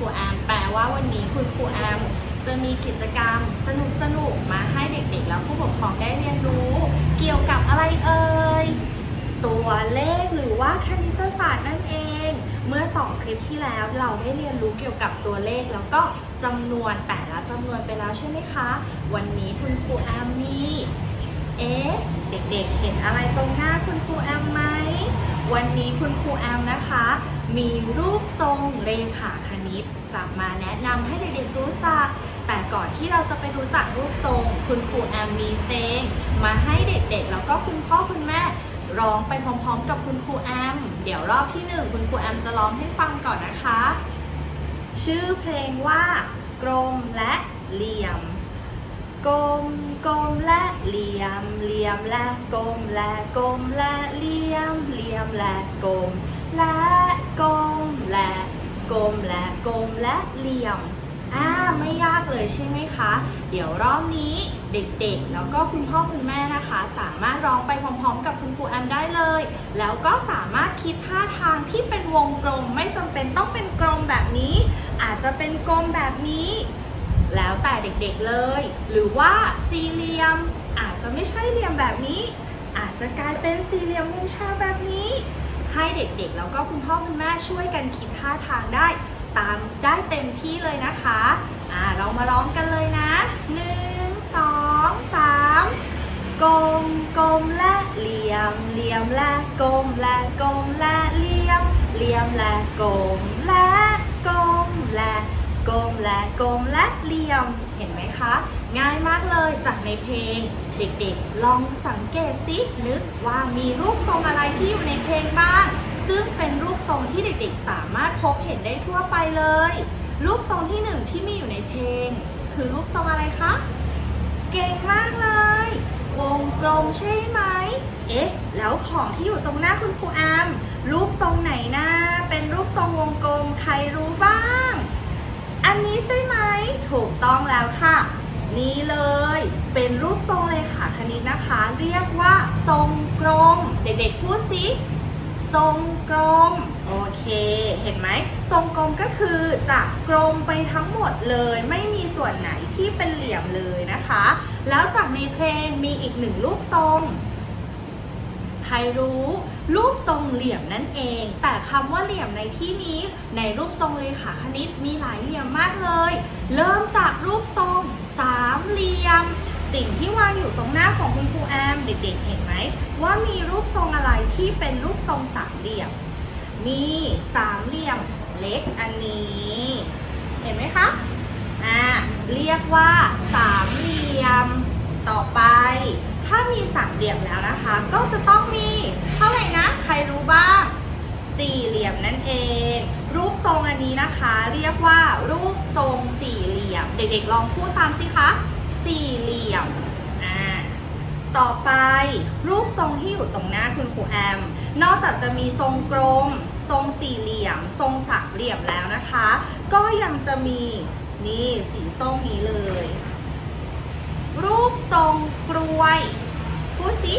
ครูแอมแปลว่าวันนี้คุณครูแอมจะมีกิจกรรมสนุกสนุกๆมาให้เด็กๆ แล้วผู้ปกครองได้เรียนรู้ เกี่ยวกับอะไรเอ่ยตัวเลขหรือว่าคณิตศาสตร์นั่นเอง เมื่อ 2 คลิปที่แล้วเราได้เรียนรู้เกี่ยวกับตัวเลขแล้วก็จำนวนแต่ละจำนวนไปแล้วใช่ไหมคะ วันนี้คุณครูแอมมีเอ๊ะเด็กๆ เห็นอะไรตรงหน้าคุณครูแอมไหม วันนี้คุณครูแอมนะคะ มีรูปทรงเลขาคณิตจะมาแนะนำให้เด็กๆรู้จัก แต่ก่อนที่เราจะไปรู้จักรูปทรง คุณครูแอมมีเพลงมาให้เด็กๆ แล้วก็คุณพ่อคุณแม่ร้องไปพร้อมๆ กับคุณครูแอม เดี๋ยวรอบที่หนึ่งคุณครูแอมจะร้องให้ฟังก่อนนะคะ ชื่อเพลงว่ากลมและเหลี่ยมกลม เหลี่ยมเหลี่ยมและกลมและกลมและเหลี่ยมเหลี่ยมและกลมและกลมและกลมและกลมและเหลี่ยมอ่าไม่ยากเลยใช่ไหมคะ เดี๋ยวรอบนี้เด็กๆ แล้วก็คุณพ่อคุณแม่นะคะ สามารถร้องไปพร้อมๆ กับคุณครูแอมได้เลย แล้วก็สามารถคิดท่าทางที่เป็นวงกลมไม่จำเป็นต้องเป็นกลมแบบนี้ อาจจะเป็นกลมแบบนี้ แล้วแต่เด็กๆเลย หรือว่าสี่เหลี่ยม อาจจะไม่ใช่เหลี่ยมแบบนี้ อาจจะกลายเป็นสี่เหลี่ยมมุมฉากแบบนี้ ให้เด็กๆ แล้วก็คุณพ่อคุณแม่ช่วยกันคิดท่าทางได้ ตามได้เต็มที่เลยนะคะอ่าเรามาร้องกันเลยนะหนึ่งสองสามกลมกลมและเหลี่ยมเหลี่ยมและกลมและกลมและเหลี่ยมเหลี่ยมและกลมและกลมและ กลมและกลมและเหลี่ยมเห็นไหมคะ ง่ายมากเลยจากในเพลง เด็กๆ ลองสังเกตสินึกว่ามีรูปทรงอะไรที่อยู่ในเพลงบ้าง ซึ่งเป็นรูปทรงที่เด็กๆ สามารถพบเห็นได้ทั่วไปเลย รูปทรงที่หนึ่งที่มีอยู่ในเพลง คือรูปทรงอะไรคะเก่งมากเลย วงกลมใช่ไหม เอ๊ะ แล้วของที่อยู่ตรงหน้าคุณครูแอมรูปทรงไหนนะเป็นรูปทรงวงกลมใครรู้บ้าง อันนี้ใช่ไหมถูกต้องแล้วค่ะ นี่เลยเป็นรูปทรงเลยค่ะคณิตนะคะ เรียกว่าทรงกลม เด็กๆพูดสิทรงกลมโอเค เห็นไหมทรงกลมก็คือจะกลมไปทั้งหมดเลย ไม่มีส่วนไหนที่เป็นเหลี่ยมเลยนะคะ แล้วจากในเพลงมีอีกหนึ่งรูปทรง ใครรู้รูปทรงเหลี่ยมนั่นเอง แต่คำว่าเหลี่ยมในที่นี้ ในรูปทรงเลขาคณิตมีหลายเหลี่ยมมากเลย เริ่มจากรูปทรงสามเหลี่ยม สิ่งที่วางอยู่ตรงหน้าของคุณครูแอมเด็กๆเห็นไหมว่ามีรูปทรงอะไรที่เป็นรูปทรงสามเหลี่ยม มีสามเหลี่ยมเล็กอันนี้ เห็นไหมคะอ่าเรียกว่าสามเหลี่ยมต่อไป ถ้ามีสามเหลี่ยมแล้วนะคะ ก็จะต้องมีเท่าไหร่นะ ใครรู้บ้าง สี่เหลี่ยมนั่นเอง รูปทรงอันนี้นะคะ เรียกว่ารูปทรงสี่เหลี่ยม เด็กๆลองพูดตามสิคะสี่เหลี่ยมอ่าต่อไปรูปทรงที่อยู่ตรงหน้าคุณครูแอม นอกจากจะมีทรงกลม ทรงสี่เหลี่ยม ทรงสามเหลี่ยมแล้วนะคะ ก็ยังจะมีนี่สีส้มนี้เลย รูปทรงกรวยพูดสิ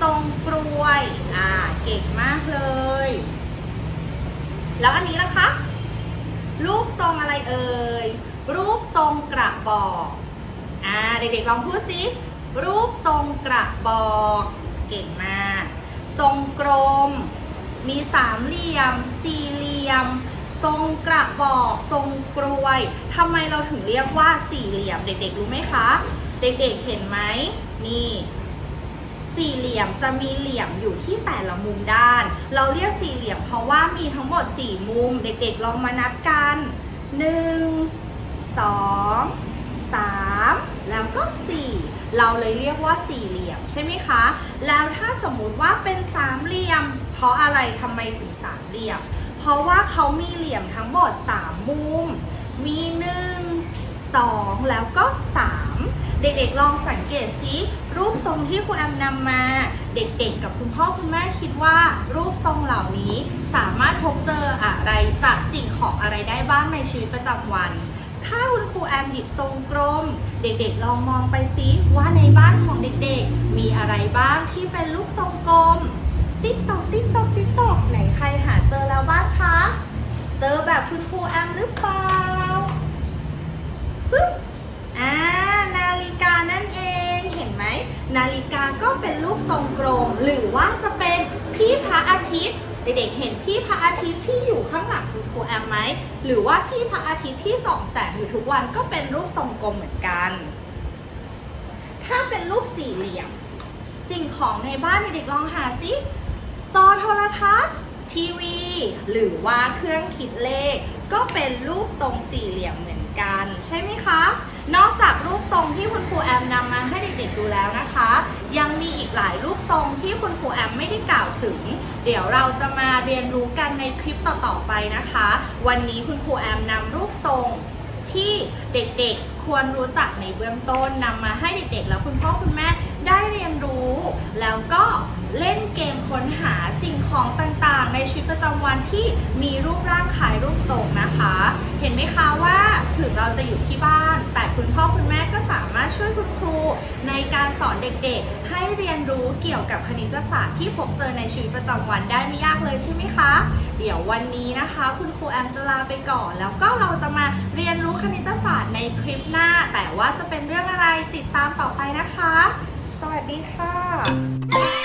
ทรงกรวย อ่า เก่งมากเลย แล้วอันนี้ล่ะคะรูปทรงอะไรเอ่ย รูปทรงกระบอกอ่าเด็กๆลองพูดสิรูปทรงกระบอก เก่งมาก ทรงกลม มีสามเหลี่ยม สี่เหลี่ยม ทรงกระบอก ทรงกรวยทำไมเราถึงเรียกว่าสี่เหลี่ยม เด็กๆรู้ไหมคะ เด็กๆเห็นไหมนี่ สี่เหลี่ยมจะมีเหลี่ยมอยู่ที่แต่ละมุมด้าน เราเรียกสี่เหลี่ยมเพราะว่ามีทั้งหมด 4 มุม เด็กๆลองมานับกัน 1 2 3 แล้วก็ 4 เราเลยเรียกว่าสี่เหลี่ยมใช่ไหมคะ แล้วถ้าสมมุติว่าเป็นสามเหลี่ยม เพราะอะไรทำไมถึงสามเหลี่ยม เพราะว่าเขามีเหลี่ยมทั้งหมด 3 มุม มี 1 2 แล้วก็ 3 เด็กๆลองสังเกตซิรูปทรงที่ครูแอมนำมา เด็กๆ กับคุณพ่อคุณแม่คิดว่า รูปทรงเหล่านี้สามารถพบเจออะไรจากสิ่งของอะไรได้บ้างในชีวิตประจำวัน ถ้าคุณครูแอมหยิบทรงกลม เด็กๆ ลองมองไปซิว่าในบ้านของเด็กๆ มีอะไรบ้างที่เป็นลูกทรงกลม ติ๊กตอกติ๊กตอกติ๊กตอกไหนใครหาเจอแล้วบ้างคะ เจอแบบคุณครูแอมหรือเปล่าปึ๊บอ่า นาฬิกาก็เป็นรูปทรงกลมหรือว่าจะเป็นพี่พระอาทิตย์ เด็กๆเห็นพี่พระอาทิตย์ที่อยู่ข้างหลังคุณครูแอมไหมหรือว่าพี่พระอาทิตย์ที่ส่องแสงอยู่ทุกวันก็เป็นรูปทรงกลมเหมือนกัน ถ้าเป็นรูปสี่เหลี่ยม สิ่งของในบ้านเด็กๆลองหาซิจอโทรทัศน์ทีวี หรือว่าเครื่องคิดเลข ก็เป็นรูปทรงสี่เหลี่ยมเหมือนกัน ใช่ไหมคะ นอกจากรูปทรงที่คุณครูแอมนำมาให้เด็กๆดูแล้วนะคะ ยังมีอีกหลายรูปทรงที่คุณครูแอมไม่ได้กล่าวถึง เดี๋ยวเราจะมาเรียนรู้กันในคลิปต่อๆไปนะคะ วันนี้คุณครูแอมนำรูปทรงที่เด็กๆควรรู้จักในเบื้องต้นนำมาให้เด็กๆ แล้วคุณพ่อคุณแม่ได้เรียนรู้ แล้วก็เล่นเกมค้นหาสิ่งของต่างๆ ในชีวิตประจำวันที่มีรูปร่างคล้ายรูปทรงนะคะ เห็นไหมคะว่าถึงเราจะอยู่ที่บ้าน ในการสอนเด็กๆ ให้เรียนรู้เกี่ยวกับคณิตศาสตร์ที่พบเจอในชีวิตประจำวันได้ไม่ยากเลยใช่ไหมคะ เดี๋ยววันนี้นะคะ คุณครูแอมจะลาไปก่อน แล้วก็เราจะมาเรียนรู้คณิตศาสตร์ในคลิปหน้า แต่ว่าจะเป็นเรื่องอะไรติดตามต่อไปนะคะ สวัสดีค่ะ